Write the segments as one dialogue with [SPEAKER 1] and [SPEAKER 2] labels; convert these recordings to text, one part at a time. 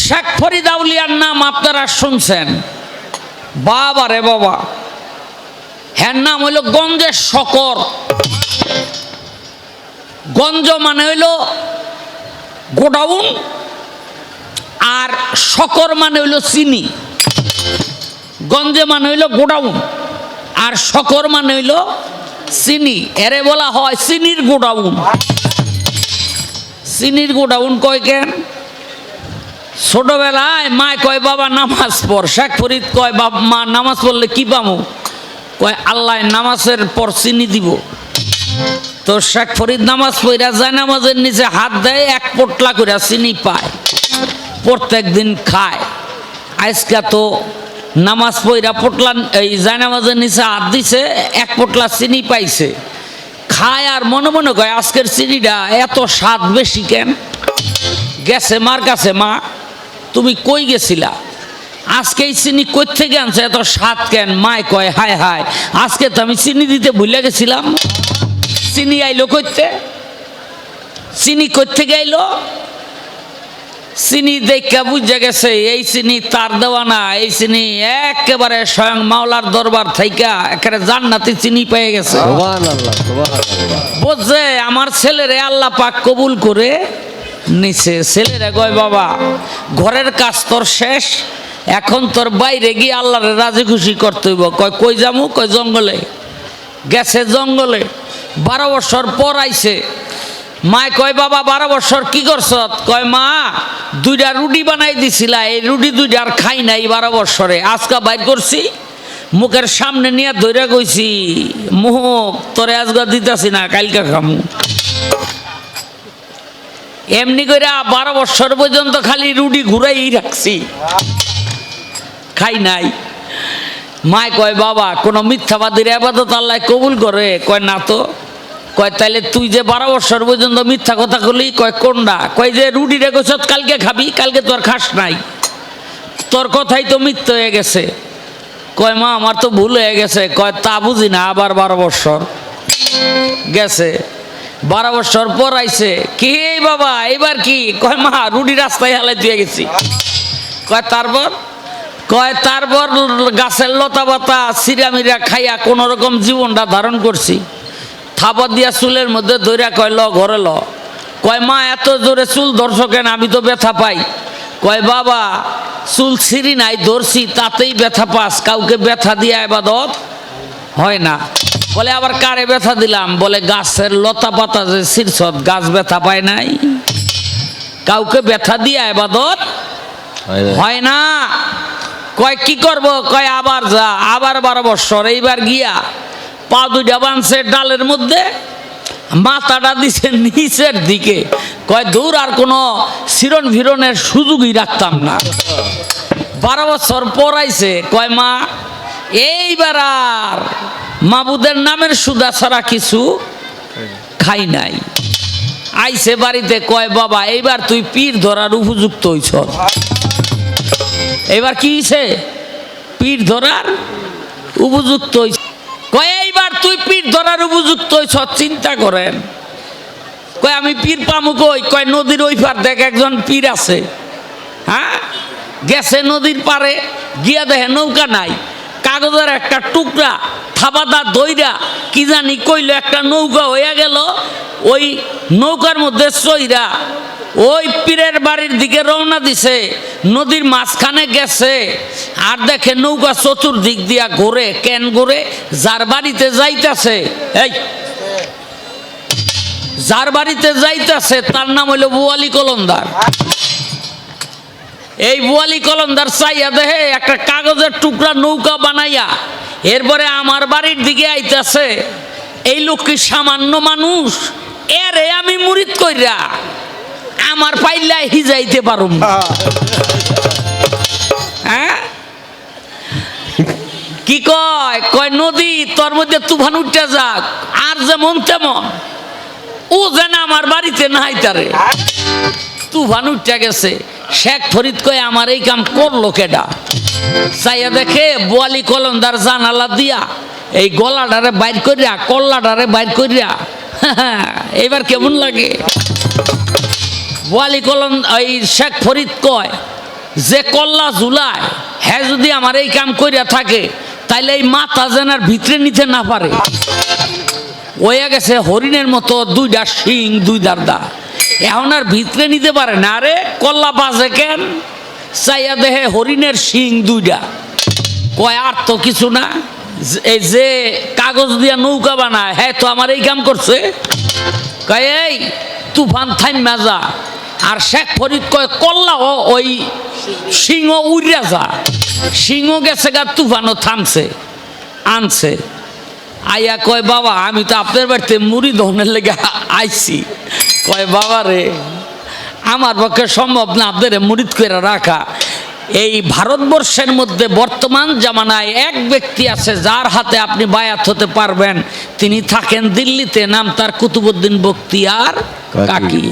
[SPEAKER 1] শেখ ফরিদ আউলিয়ার নাম আপনারা শুনছেন। বাবা রে বাবা। হ্যার নাম হইল গঞ্জের শকর। গঞ্জ মানে হইল গোডাউন, আর শকর মানে হইল চিনি। গঞ্জে মানে হইল গোডাউন, আর শকর মানে হইল চিনি। এরে বলা হয় চিনির গোডাউন। চিনির গোডাউন কয় কেন? ছোটবেলায় মায় কয়, বাবা, নামাজ পড়। শেখ ফরিদ কয়, বাবা, মা, নামাজ পড়লে কি পামো? কয়, আল্লাহ নামাজের পর চিনি দিব। তো শেখ ফরিদ নামাজ পড়া যায় নামাজের নিচে হাত দেয়, এক পোটলা করে চিনি পায়। প্রত্যেক দিন খায়। আজকে তো নামাজ পড়া পোটলা, এই জায়নামাজের নিচে হাত দিছে, এক পোটলা চিনি পাইছে। খায় আর মনে মনে কয়, আজকের চিনিটা এত স্বাদ বেশি কেন? গেছে মার কাছে মা তুমি কই গেছিলা? আজকে এই চিনি কই থেকে আনছে? এত স্বাদ কেন? মায় কয় হায় হায় আজকে তো আমি চিনি দিতে ভুলে গেছিলাম। চিনি আইলো কইতে চিনি থেকে আইলো? চিনি দেখা বুঝে গেছে এই চিনি তার দেওয়া না। এই চিনি একেবারে স্বয়ং মাওলার দরবার থাইকা একেবারে জান্নাতি চিনি পেয়ে গেছে। বুঝছে আমার ছেলেরে আল্লাহ পাক কবুল করে নিছে ছেলেরে কয়, বাবা, ঘরের কাজ তোর শেষ, এখন তোর বাইরে গিয়ে আল্লাহরে রাজি খুশি করতে হইব। কয়, কই যামু? কয়, জঙ্গলে। গেছে জঙ্গলে, বারো বছর পর আইছে। মায় কয়, বাবা, বারো বছর কি করছ কয়, মা, দুইটা রুটি বানাই দিছিলা, এই রুটি দুইটা আর খাই নাই বারো বছরে। আজকা বাইর করছি, মুখের সামনে নিয়ে ধরে কইছি, মুখ তোরে আজকা দিতাছি না, কালকে খামু। এমনি করে বারো বছর পর্যন্ত খালি রুটি ঘুরাই রাখছি। খাই নাই। মায় কয়, বাবা, কোনো মিথ্যাবাদীর আবাদত আল্লাহ কবুল করে? কয়, না তো। কয়, তাইলে তুই যে বারো বছর পর্যন্ত মিথ্যা কথা বলি কয় কোনটা কয়, যে রুটি রেখেছ কালকে খাবি, কালকে তোর খাস নাই। তোর কথাই তো মিথ্যা হয়ে গেছে। কয়, মা, আমার তো ভুল হয়ে গেছে। কয়, তা বুঝি না, আবার বারো বছর গেছে। বারো বছর পর আইছে। কি বাবা, এবার কি? কয়, মা রুডি রাস্তায় হালাই দিয়ে গেছি। কয়, তারপর? কয়, তারপর গাছের লতা পাতা সিরামিরা খাইয়া কোনো রকম জীবনটা ধারণ করছি। থাপা দিয়া চুলের মধ্যে ধইরা কয়, ল, ঘরে ল। কয়, মা, এত জোরে চুল ধরছো কেন? আমি তো ব্যথা পাই। কয়, বাবা, চুল ছিঁড়ি নাই, ধরছি, তাতেই ব্যথা পাস। কাউকে ব্যথা দিয়া এবাদত হয় না। বলে আবার কারে ব্যথা দিলাম? বলে গাছের লতা পাতা যে শীর্ষত গাছ ব্যথা পায় নাই। কাউকে ব্যথা দিয়া এবাদত হয় না। কয় কি করব? কয় আবার যা আবার বারো বছর এইবার গিয়া পা দুইটা বানছে ডালের মধ্যে মাথাটা দিছে নিচের দিকে। কয় দূর আর কোনো শিরন ভিরনের সুযোগই রাখতাম না। বারো বছর পরাইছে কয় মা এইবার আর মাবুদের নামের সুদা ছাড়া কিছু খাই নাই। আইসে বাড়িতে কয়, বাবা, এইবার তুই পীর ধরার উপযুক্ত হইছ। এবার কি হইছে? পীর ধরার উপযুক্ত হইছ। কয়, এইবার তুই পীর ধরার উপযুক্ত হইছ, চিন্তা করেন। কয়, আমি পীর পামু কই? কয়, নদীর ওই পার দেখ, একজন পীর আছে। হ্যাঁ? গেছে নদীর পারে, গিয়া দেখে নৌকা নাই। কাগজের একটা টুকরা, থাবাদা, দইরা, কি জানি কইল, একটা নৌকা হইয়া গেল, ওই নৌকার মধ্যে সইরা ওই পীরের বাড়ির দিকে রওনা দিছে, নদীর মাঝখানে গেছে, আর দেখে নৌকা চতুর্দিক দিয়া ঘোরে, কেন ঘোরে, যার বাড়িতে যাইতাছে, এই, যার বাড়িতে যাইতাছে, তার নাম হইল বুয়ালি কলন্দার। এই বুয়ালি কলন্দার চাইয়া দেহে একটা কাগজের টুকরা নৌকা বানাইয়া, এরপরে আমার বাড়ির দিকে আইতাছে, এই লোক কি সামান্য মানুষ? এরে আমি মুরিদ কইরা, আমার পাইলাই হিজাইতে পারুম হ্যাঁ? কি কয়? কয়, নদী, তোর মধ্যে তুফান উঠতে যাক, আর যেমন তেমন। ও যেন আমার বাড়িতে নাই তারে। তুফান উঠতে গেছে। শেখ ফরিদ কয়, আমার এই কাম করল কেডা চাইয়া দেখে বোয়ালি কলন্দার জানালা দিয়া এই গলাটারে বাইর করিয়া কল্লাটারে বাইর করিয়া, এবার কেমন লাগে? বোয়ালি কলন এই শেখ ফরিদ কয়, যে কল্লা জুলায় হ্যাঁ যদি আমার এই কাম করিয়া থাকে, তাইলে এই মাথা যেন আর ভিতরে নিতে না পারে। ওয়া গেছে হরিণের মতো দুইটা শিং, দুই দারদা। এখন আর ভিতরে নিতে পারে না। আরে কল্লা বাজে কেন? চাইয়া দেহে হরিণের শিং দুইটা। কয়, আর তো কিছু না। এই যে কাগজ দিয়া নৌকা বানায় হ্যাঁ তো আমার এই কাম করছে। কয়, এই তুফান থাইম মাজা আর শেখ ফরিদ কয়, কল্লা ও ওই সিংহ উড়িয়া যা। সিংহ গেছে গা, তুফানও থামছে, আনছে। আইয়া কয়, বাবা, আমি তো আপনার বাড়িতে মুড়ি ধনের লেগে আইছি। কয় বাবা রে আমার পক্ষে সম্ভব না আপনাদের মুড়িদ করে রাখা। এই ভারতবর্ষের মধ্যে বর্তমান জামানায় এক ব্যক্তি আছে যার হাতে আপনি বায়াত হতে পারবেন। তিনি থাকেন দিল্লিতে নাম তার কুতুবুদ্দিন বক্তিয়ার কাকি।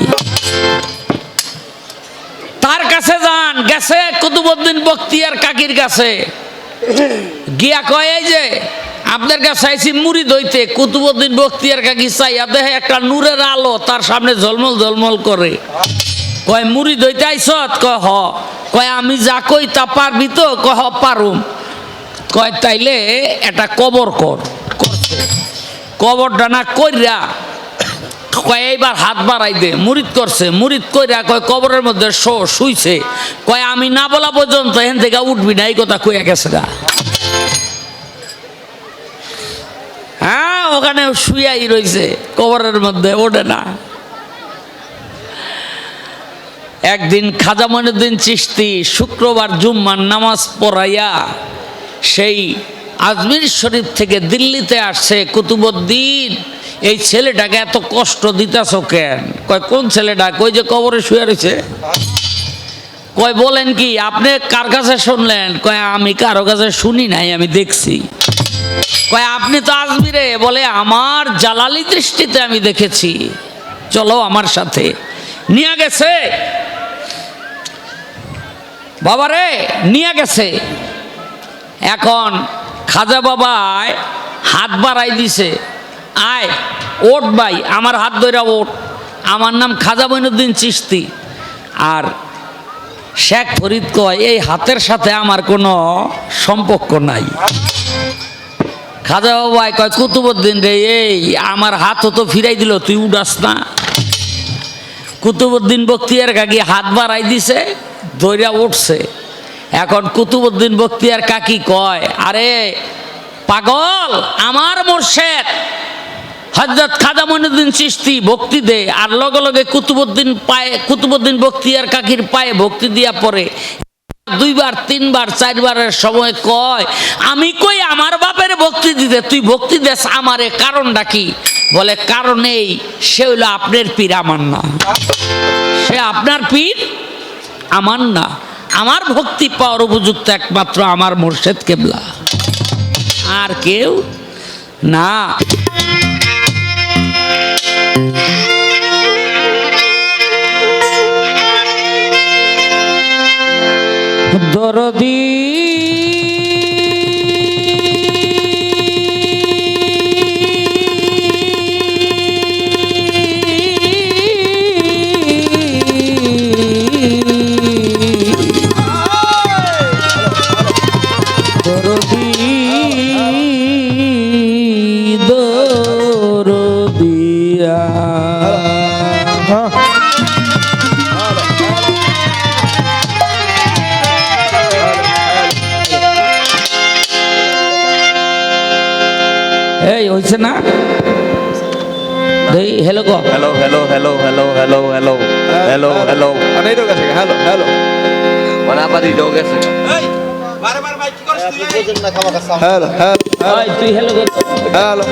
[SPEAKER 1] তার কাছে যান গেছে কুতুবুদ্দিন বক্তিয়ার কাকির কাছে। গিয়া কয় এই যে আপনার কাছে আইছি মুড়ি দইতে কুতুবুদ্দিন বক্তিয়ার কাকি চাইয়া দেখে একটা নূরের আলো তার সামনে ঝলমল ঝলমল করে। কয়, মুড়ি দইতে আইসত? কয়, হ। কয়, আমি যা কই তা পারবি তো? কয়, হ, পারুম। কয়, তাইলে এটা কবর কর। করছে। কবরটা না কইরা কয়, এইবার হাত বাড়াই দে। মুরিদ করছে মুরিদ কইরা কয়, কবরের মধ্যে শো, শুইছে। কয়, আমি না বলা পর্যন্ত এখান থেকে উঠবি না। এই কথা কইয়া গেছে গা। ওখানে শুয়াই রইছে, কবরের মধ্যে, ওঠে না। একদিন খাজা মনুদ্দিন চিস্তি শুক্রবার জুম্মার নামাজ পড়াইয়া সেই আজমির শরীফ থেকে দিল্লিতে আসছে, কুতুবুদ্দিন, এই ছেলেটাকে এত কষ্ট দিতেছ কেন? কয়, কোন ছেলেটা? কই যে কবরে শুয়ে রয়েছে। কয়, বলেন কি, আপনি কার কাছে শুনলেন? কয়, আমি কারও কাছে শুনি নাই, আমি দেখছি। কয়, আপনি তো আজমিরে বলে, আমার জালালি দৃষ্টিতে আমি দেখেছি। চলো আমার সাথে। নিয়ে গেছে। বাবারে নিয়ে গেছে। এখন খাজা বাবায় হাত বাড়াই দিছে। আয় ওট ভাই, আমার হাত ধরে ওট আমার নাম খাজা বৈনুদ্দিন চিস্তি আর শেখ ফরিদ কয়, এই হাতের সাথে আমার কোনো সম্পর্ক নাই। খাজা বাবাই কয় কুতুবুদ্দিন রে, এই আমার হাত তো ফিরাই দিল, তুই উড়াস না? কুতুবুদ্দিন বক্তিয়ার কাকি হাত বাড়াই দিছে, দইরা উঠছে। এখন কুতুবুদ্দিন বক্তিয়ার কাকি কয়, আরে পাগল, আমার মোর্শেদ হজরত খাজা মইনুদ্দিন চিস্তি ভক্তি দে, আর লগে লগে কুতুবুদ্দিন পায়ে কুতুবুদ্দিন বক্তিয়ার কাকির পায়ে ভক্তি দিয়া পড়ে। দুইবার, তিনবার, চারবারের সময় কয়, আমি কই আমার বাপের ভক্তি দিতে? তুই ভক্তি দেস আমারে, কারণটা কি? বলে, কারণ এই, সে হইল আপনার পীর, আমার না। সে আপনার পীর, আমার না। আমার ভক্তি পাওয়ার উপযুক্ত একমাত্র আমার মোর্শেদ কেবলা। আর কেউ না। দরদি
[SPEAKER 2] ito kasi? Hello, hello.
[SPEAKER 3] Wala pa dito kasi.
[SPEAKER 2] Hello, hello,
[SPEAKER 1] ওই তুই হেলো গো
[SPEAKER 2] hello,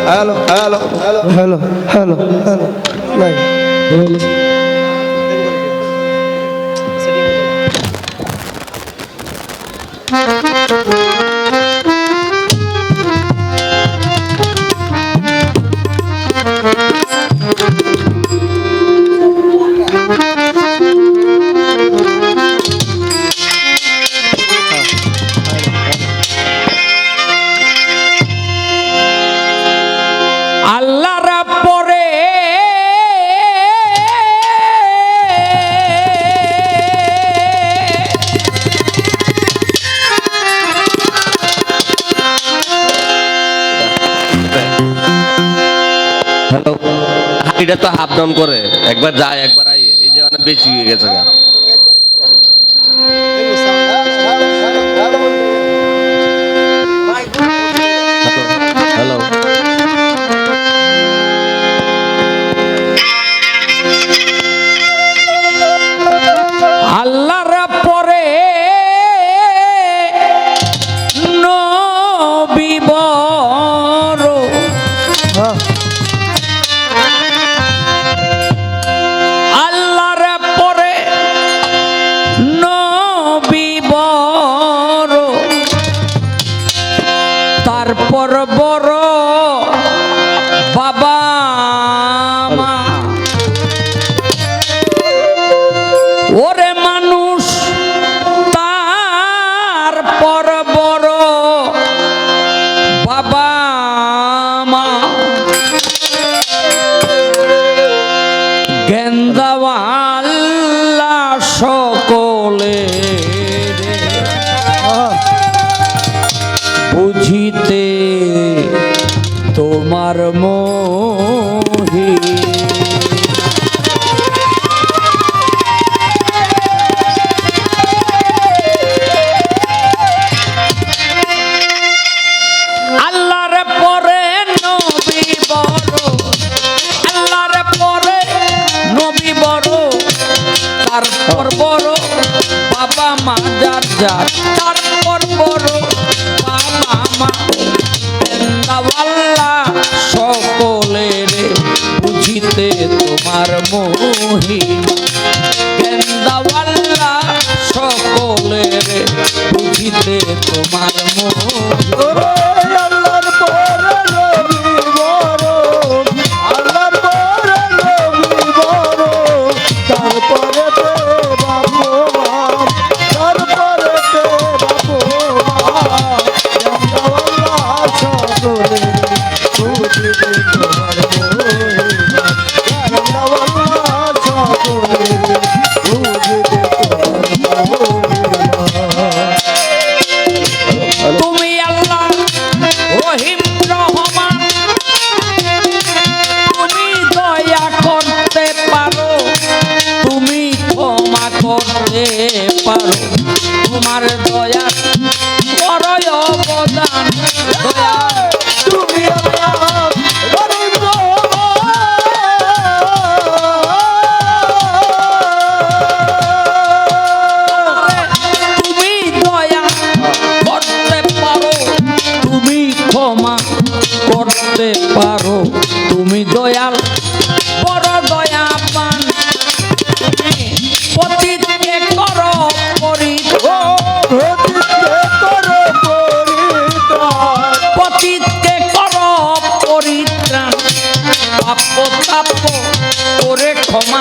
[SPEAKER 3] চাকরিটা তো হাফ ডাউন করে। একবার যায়, একবার আইয়ে এই যে অনেক বেশি হয়ে গেছে
[SPEAKER 1] বড় বড় More.
[SPEAKER 2] বলে
[SPEAKER 1] বুঝিতে তোমার মন। পারো। প্রাপ্য প্রাপ্য করে ক্ষমা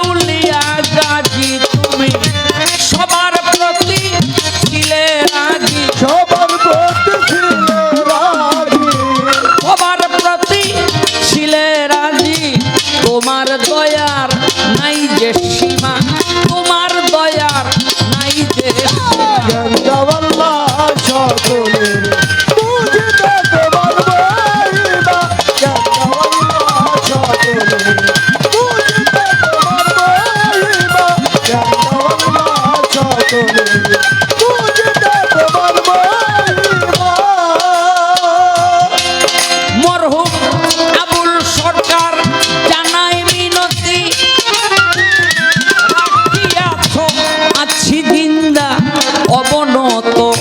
[SPEAKER 1] আমার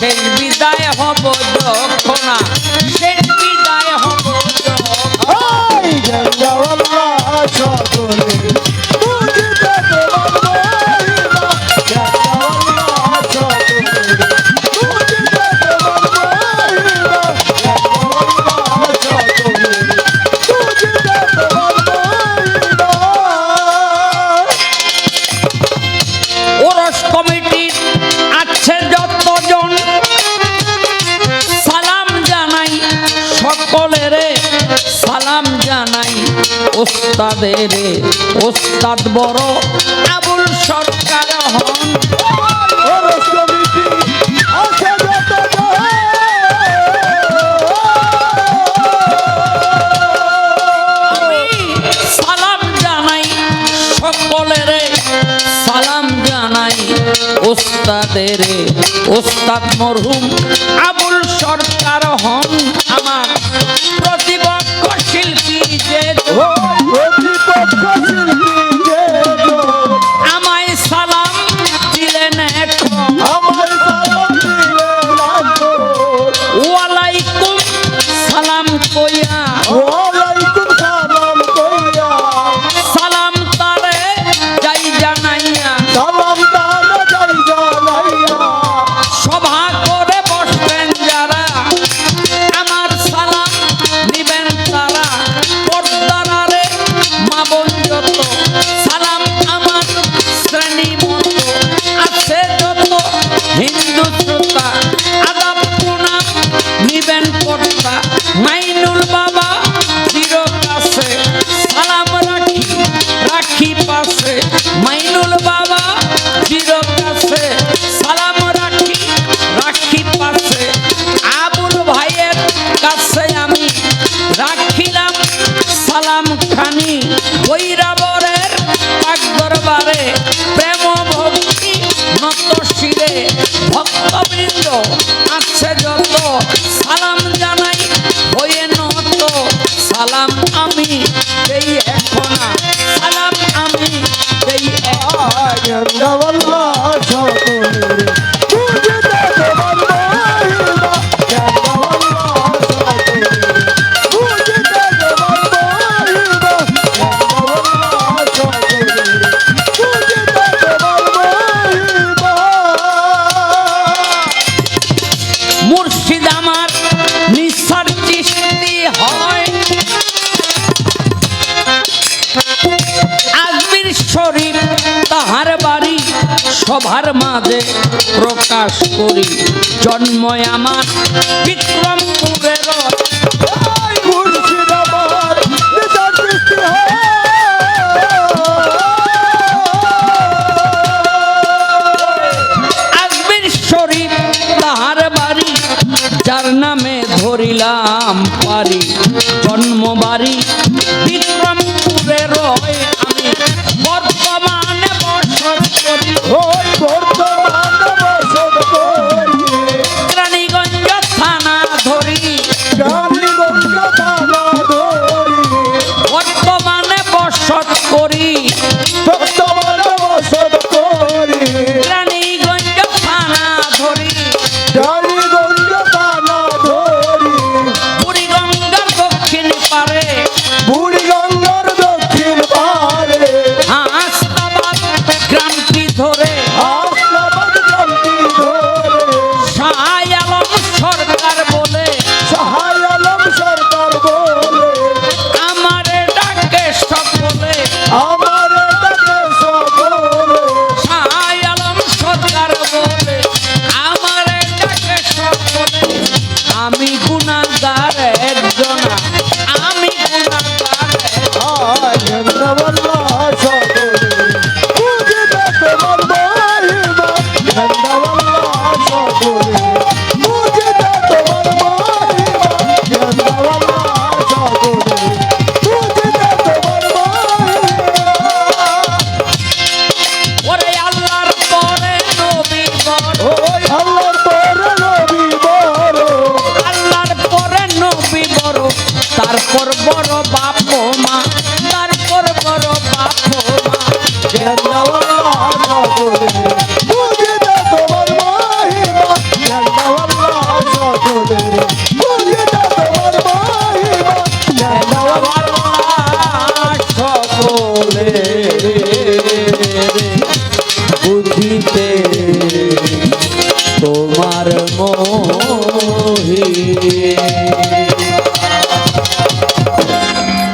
[SPEAKER 1] শেষ বিদায় হব যখন শেষ বিদায় হব যখন ওস্তাদের ওস্তাদ বড় আবুল সরকার হন। ওস্তাদের ওস্তাদ মরহুম আবুল সরকার হন। সভার মাঝে প্রকাশ করি। জন্ময় আমার বিক্রমপুরের নামে ধরিলাম পারি। জন্মবাড়ি তারপর বড় বাপ